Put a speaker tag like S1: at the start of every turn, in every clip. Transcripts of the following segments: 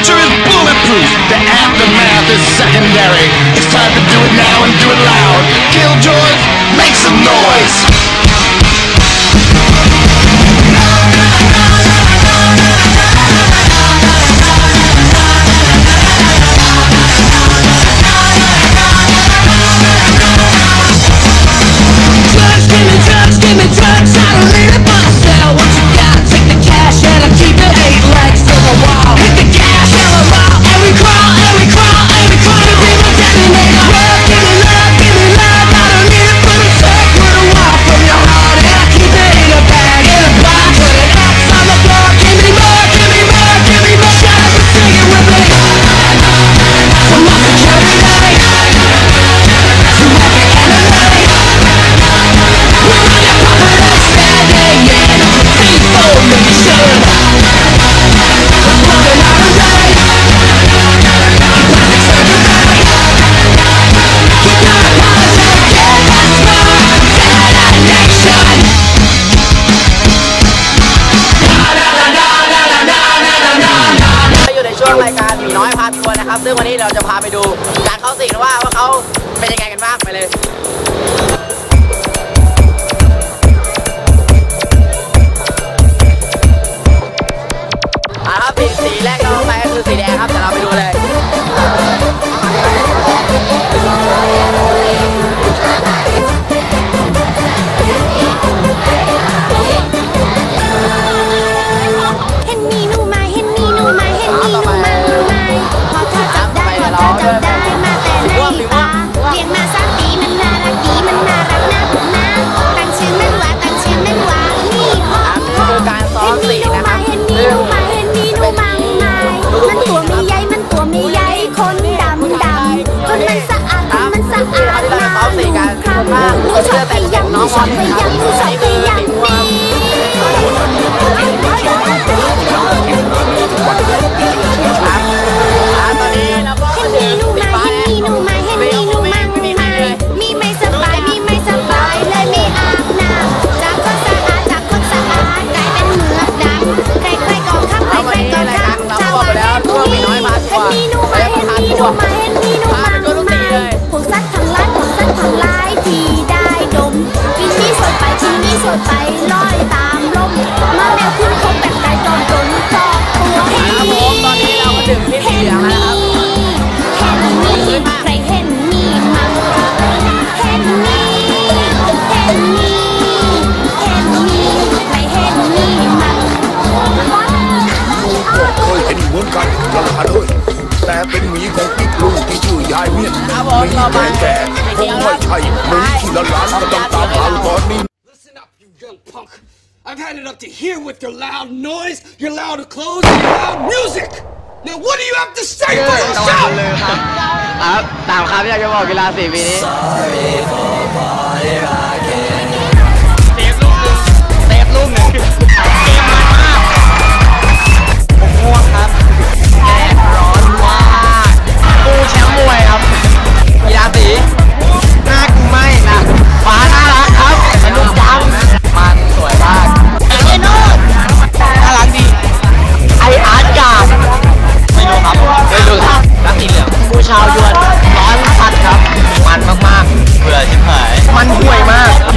S1: future is bulletproof. The aftermath is secondary. It's time to do it now and do it loud. Killjoys, make some noise.
S2: องรายการมีน้อยพาทัวร์นะครับ ซึ่งวันนี้เราจะพาไปดูการเข้าสิงว่าว่าเขาเป็นยังไงกันบ้างไปเลย 好不一样。 ล
S3: อยตามลมมาแมวขึ้นคงแบไก่จอมจนจอกตัว
S2: ครับผมตอนนี้เราก็ถึงที่เสียงแล้วนะครับ
S3: เห็นเหมื
S4: อนกันเราหาด้วยแต่เป็นมีของอีกลุงที่ชื่อยายเมียนหมี
S2: แก
S4: แก่คงไม่ใช่ไม่ที่ละล้านก็ต้องตามหาตอนนี้
S5: I've had it up to here with your loud noise, your loud clothes, your loud music! Now what do you have to say for yourself?
S2: Sorry for party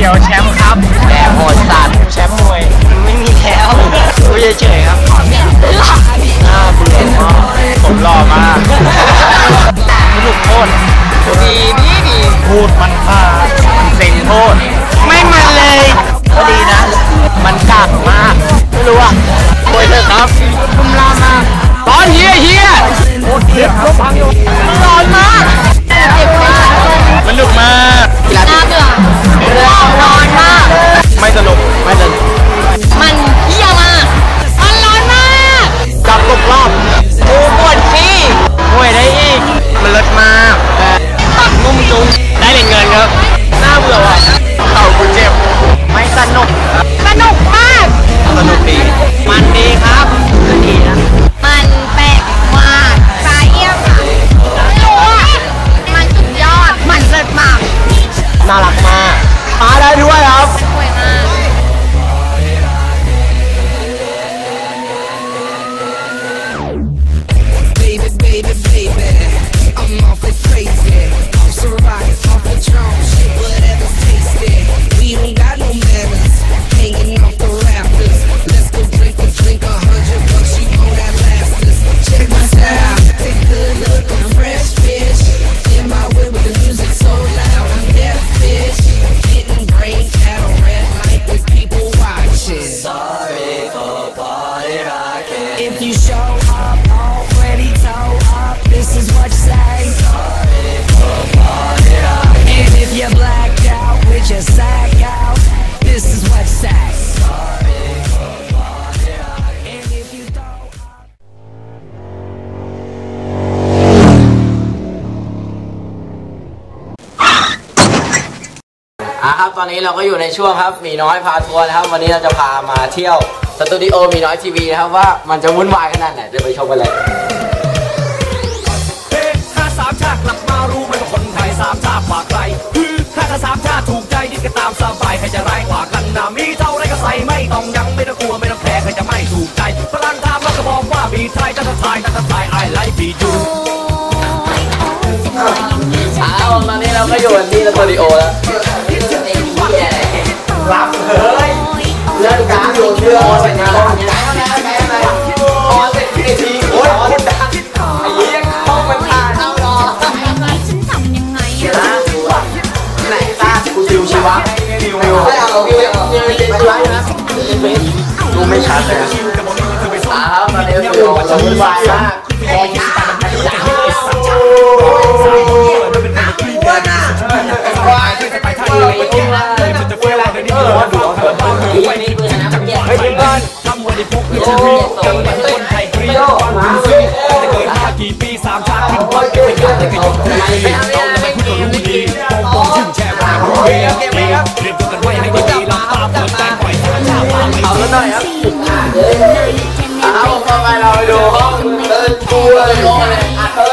S2: Yo, tell อะครับตอนนี้เราก็อยู่
S5: ในช่วงครับหมีน้อยพาทัวร์นะครับ วันนี้เราจะพามาเที่ยวสตูดิโอหมีน้อยทีวีนะครับว่ามันจะวุ่นวายขนาดไหนเดี๋ยวไปชมกันเลย
S6: เฮ้ถ้าสามชาติกลับมารู้ไหมว่าคนไทยสามชาติกว่าใครฮือถ้าถ้าสามชาติถูกใจนี่ก็ตามสบายใครจะร้ายกว่ากันนะมีเท่าไรก็ใส่ไม่ต้องยังไม่ต้องกลัวไม่ต้องแคร์ใครจะไม่ถูกใจฝรั่งถามแล้วก็บอกว่ามีไทยตั้งแต่ไทยตั้งแต่ไทยไอไลฟ์บีจู
S5: อ้าวตอนนี้เราก็อยู่กันที่สตูดิโอแล้ว รับเลยเรื่องการอยู่เรื่องอะไรนะไหนอะไรไหนอะไรออเสร็จกี่นาทีโอ้ยออนดังไอ้เหี้ยห้องมันผ่านเอารอ
S2: ฉันทำยังไงอะ
S5: ไหนตากูดิวชีวะดิวไม่เอาดิวดิวเรียนชีวะนะดูไม่ชัดเลยอ่าครับตอนนี้สตูดิโอจะวุ่นวายมาก วันนี้พ
S6: กโอ้จังหวัดคนไทยเกลียดความรู้สึกจะเกิดมากี่ปีสามชาติขึ้นไปเป็นการแต่ก็ยกตัวดีเอาแล้วไม่พูดรู้ดีปองปองชื่นแช่ความรู้ดีเรียมตัวกันไว้ให้ดีลำตาเปิดใจปล่อยชาชาติมาไม่
S5: เอาแล้วได้ครับเอาเข้าไปเราดูห้องเติร์นกูเลยโอ้เลยอะเติร์